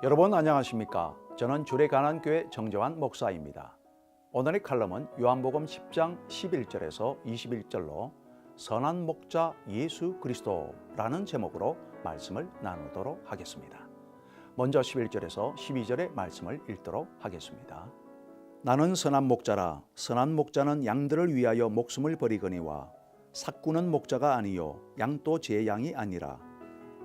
여러분 안녕하십니까? 저는 주례 가난교회 정재환 목사입니다. 오늘의 칼럼은 요한복음 10장 11절에서 21절로 선한 목자 예수 그리스도라는 제목으로 말씀을 나누도록 하겠습니다. 먼저 11절에서 12절의 말씀을 읽도록 하겠습니다. 나는 선한 목자라 선한 목자는 양들을 위하여 목숨을 버리거니와 삭구는 목자가 아니요 양도 제 양이 아니라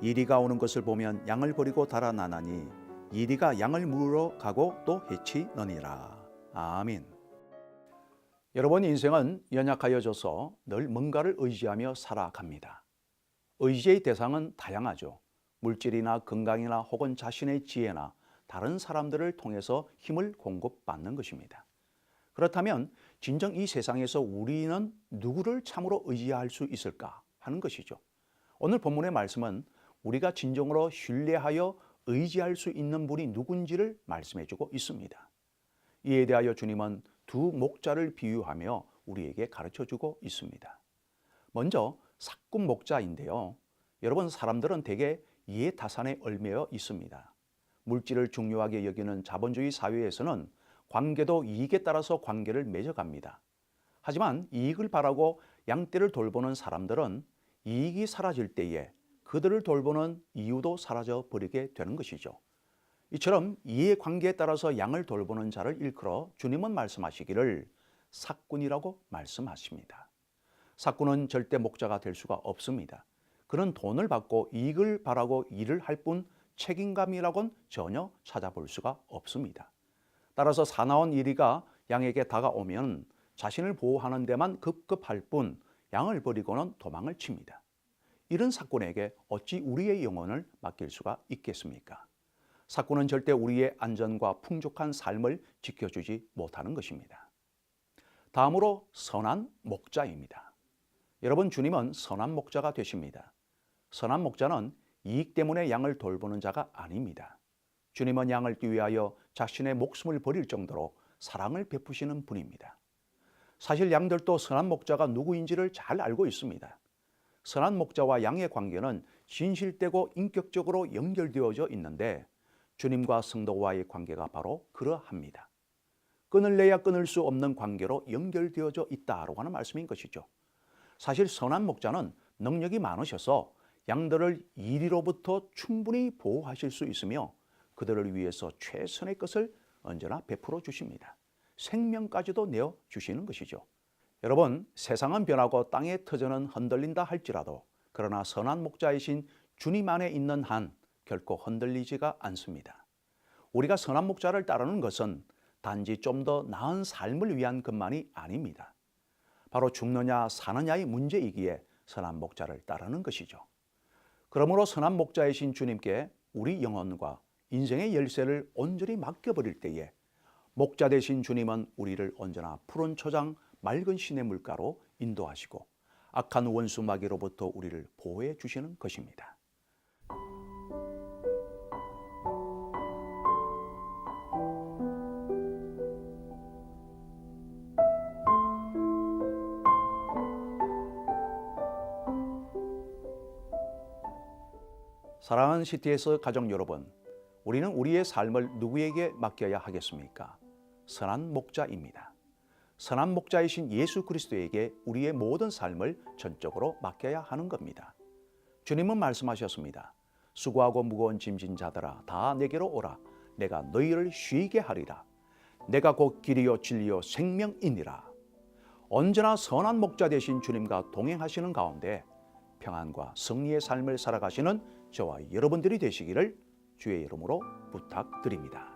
이리가 오는 것을 보면 양을 버리고 달아나나니 이리가 양을 물어 가고 또 해치느니라. 아멘. 여러분 인생은 연약하여져서 늘 뭔가를 의지하며 살아갑니다. 의지의 대상은 다양하죠. 물질이나 건강이나 혹은 자신의 지혜나 다른 사람들을 통해서 힘을 공급받는 것입니다. 그렇다면 진정 이 세상에서 우리는 누구를 참으로 의지할 수 있을까 하는 것이죠. 오늘 본문의 말씀은 우리가 진정으로 신뢰하여 의지할 수 있는 분이 누군지를 말씀해 주고 있습니다. 이에 대하여 주님은 두 목자를 비유하며 우리에게 가르쳐 주고 있습니다. 먼저 삭군 목자인데요. 여러분 사람들은 대개 이해타산에 얽매여 있습니다. 물질을 중요하게 여기는 자본주의 사회에서는 관계도 이익에 따라서 관계를 맺어갑니다. 하지만 이익을 바라고 양떼를 돌보는 사람들은 이익이 사라질 때에 그들을 돌보는 이유도 사라져 버리게 되는 것이죠. 이처럼 이해관계에 따라서 양을 돌보는 자를 일컬어 주님은 말씀하시기를 삭군이라고 말씀하십니다. 삭군은 절대 목자가 될 수가 없습니다. 그는 돈을 받고 이익을 바라고 일을 할 뿐 책임감이라고는 전혀 찾아볼 수가 없습니다. 따라서 사나운 이리가 양에게 다가오면 자신을 보호하는 데만 급급할 뿐 양을 버리고는 도망을 칩니다. 이런 사건에게 어찌 우리의 영혼을 맡길 수가 있겠습니까? 사건은 절대 우리의 안전과 풍족한 삶을 지켜주지 못하는 것입니다. 다음으로 선한 목자입니다. 여러분 주님은 선한 목자가 되십니다. 선한 목자는 이익 때문에 양을 돌보는 자가 아닙니다. 주님은 양을 위하여 자신의 목숨을 버릴 정도로 사랑을 베푸시는 분입니다. 사실 양들도 선한 목자가 누구인지를 잘 알고 있습니다. 선한 목자와 양의 관계는 진실되고 인격적으로 연결되어져 있는데 주님과 성도와의 관계가 바로 그러합니다. 끊을래야 끊을 수 없는 관계로 연결되어져 있다라고 하는 말씀인 것이죠. 사실 선한 목자는 능력이 많으셔서 양들을 이리로부터 충분히 보호하실 수 있으며 그들을 위해서 최선의 것을 언제나 베풀어 주십니다. 생명까지도 내어 주시는 것이죠. 여러분, 세상은 변하고 땅의 터전은 흔들린다 할지라도 그러나 선한 목자이신 주님 안에 있는 한 결코 흔들리지가 않습니다. 우리가 선한 목자를 따르는 것은 단지 좀 더 나은 삶을 위한 것만이 아닙니다. 바로 죽느냐 사느냐의 문제이기에 선한 목자를 따르는 것이죠. 그러므로 선한 목자이신 주님께 우리 영혼과 인생의 열쇠를 온전히 맡겨버릴 때에 목자 되신 주님은 우리를 언제나 푸른 초장 맑은 시내 물가로 인도하시고 악한 원수 마귀로부터 우리를 보호해 주시는 것입니다. 사랑하는 시티에서 가족 여러분, 우리는 우리의 삶을 누구에게 맡겨야 하겠습니까? 선한 목자입니다. 선한 목자이신 예수 그리스도에게 우리의 모든 삶을 전적으로 맡겨야 하는 겁니다. 주님은 말씀하셨습니다. 수고하고 무거운 짐진 자들아 다 내게로 오라 내가 너희를 쉬게 하리라. 내가 곧 길이요 진리요 생명이니라. 언제나 선한 목자 되신 주님과 동행하시는 가운데 평안과 승리의 삶을 살아가시는 저와 여러분들이 되시기를 주의 이름으로 부탁드립니다.